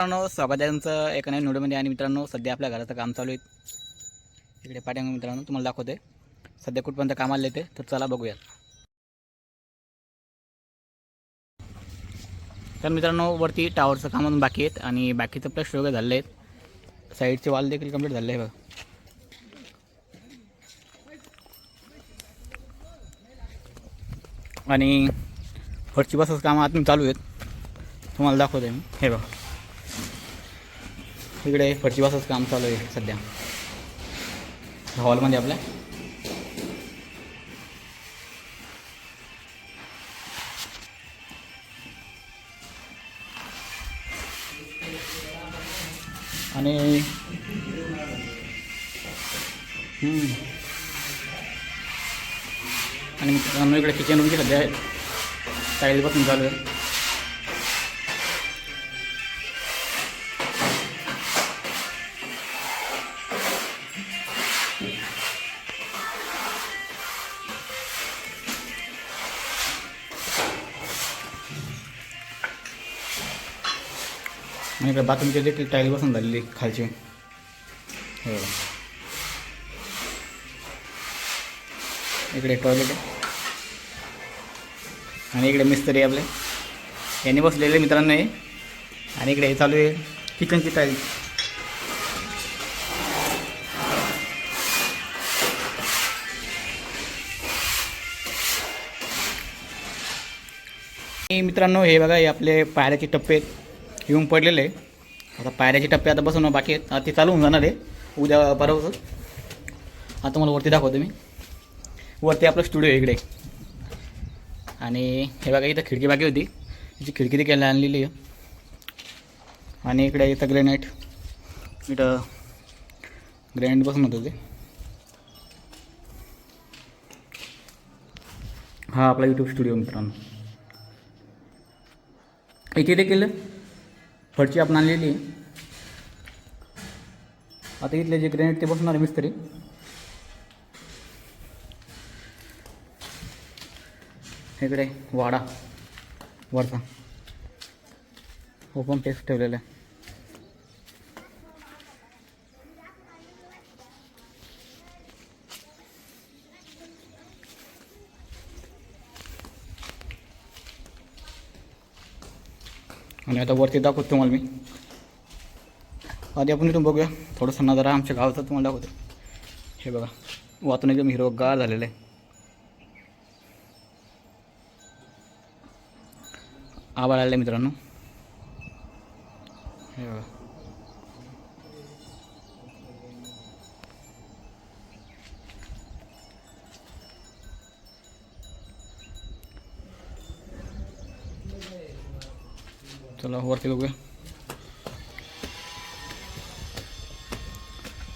मित्रांनो स्वागत एक एका नवीन व्हिडिओमध्ये आणि मित्रांनो सध्या आपल्या घराचं काम चालू आहे. इकडे पाठ्यांग मित्रांनो तुम्हाला दाखवते. सध्या कुठपर्यंत काम आले ते तर चला बघूयात तर मित्रांनो वरती टावरचं काम अजून बाकी आहेत आणि बाकीचं प्लस वगैरे झाले आहेत. साईडचे वाल देखील कंप्लीट झाले आहे बघा. आणि फरची बसच काम आतून चालू आहेत. तुम्हाला दाखवते मी. हे बघा. इकडे फरची काम चालू आहे सध्या. हॉलमध्ये आपल्या. आणि आणि मित्रांनो इकडे किचन रूमची सध्या टाईल बसून चालू आहे. आणि इकडे बाथरूमचे देखील टाईल बसून झालेली खालचे. हो. इकडे टॉयलेट आहे. आणि इकडे मिस्त्री आपले. यांनी बसलेले मित्रांनो हे. आणि इकडे हे चालू आहे किचनची टाईल. मित्रांनो हे बघा हे आपले पायऱ्याचे टप्पे आहेत. येऊन पडलेले आहे. आता पायऱ्याचे टप्पे आता बसवणं बाकी आहेत. आता ते चालू होऊन जाणार आहे. उद्या परवाच आता मला वरती दाखवतो मी. वरती आपलं स्टुडिओ आहे इकडे. आणि हे बघा इथं खिडकी बाकी होती. तिची खिडकी देखील आणलेली आहे. आणि इकडे इथं ग्रेनाईट इथं ग्रेनाईट बसून होतं ते. हा आपला यूट्यूब स्टुडिओ मित्रांनो. इथे देखील फडची आपण आणलेली आता इथले जे ग्रेनेड ते बसणार आहे मिस्त्री. इकडे वाडा वरचा. ओपन टेस्ट ठेवलेला आहे. आणि आता वरती दाखवतो तुम्हाला मी. आधी आपण इथून बघूया. थोडंसं नजारा आमच्या गावाचा तुम्हाला दाखवतो. हे बघा वातून एकदम हिरवगार झालेलं आहे. आभाळ आलं आहे मित्रांनो. हे बघा. चला वरती बघूया.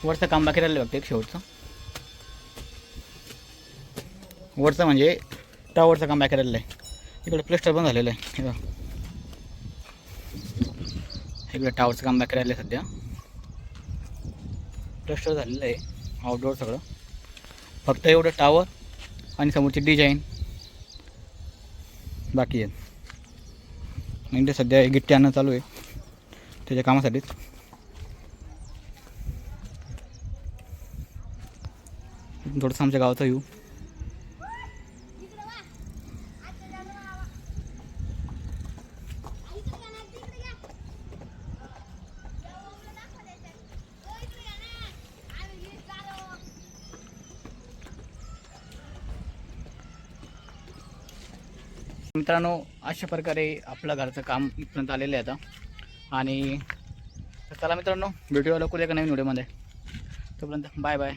वरचं काम बाकी राहिलं बघते एक शेवटचं. वरचं म्हणजे टावरचं काम बाकी राहिलं आहे इकडे प्लस्टर पण झालेलं आहे. हे इकडे टावरचं काम बाकी राहिलं आहे सध्या प्लस्टर झालेलं आहे. आउटडोअर सगळं. फक्त एवढं टावर आणि समोरची डिझाईन बाकी आहेत. नाही ते सध्या गिट्टी आणणं चालू आहे. त्याच्या कामासाठीच. थोडंसं आमच्या गावाचा येऊ. मित्रांनो अशा प्रकारे आपलं घरचं काम इथपर्यंत आलेलं आहे आता. आणि चला मित्रांनो व्हिडिओ लवकर एका नवीन व्हिडिओमध्ये तोपर्यंत बाय बाय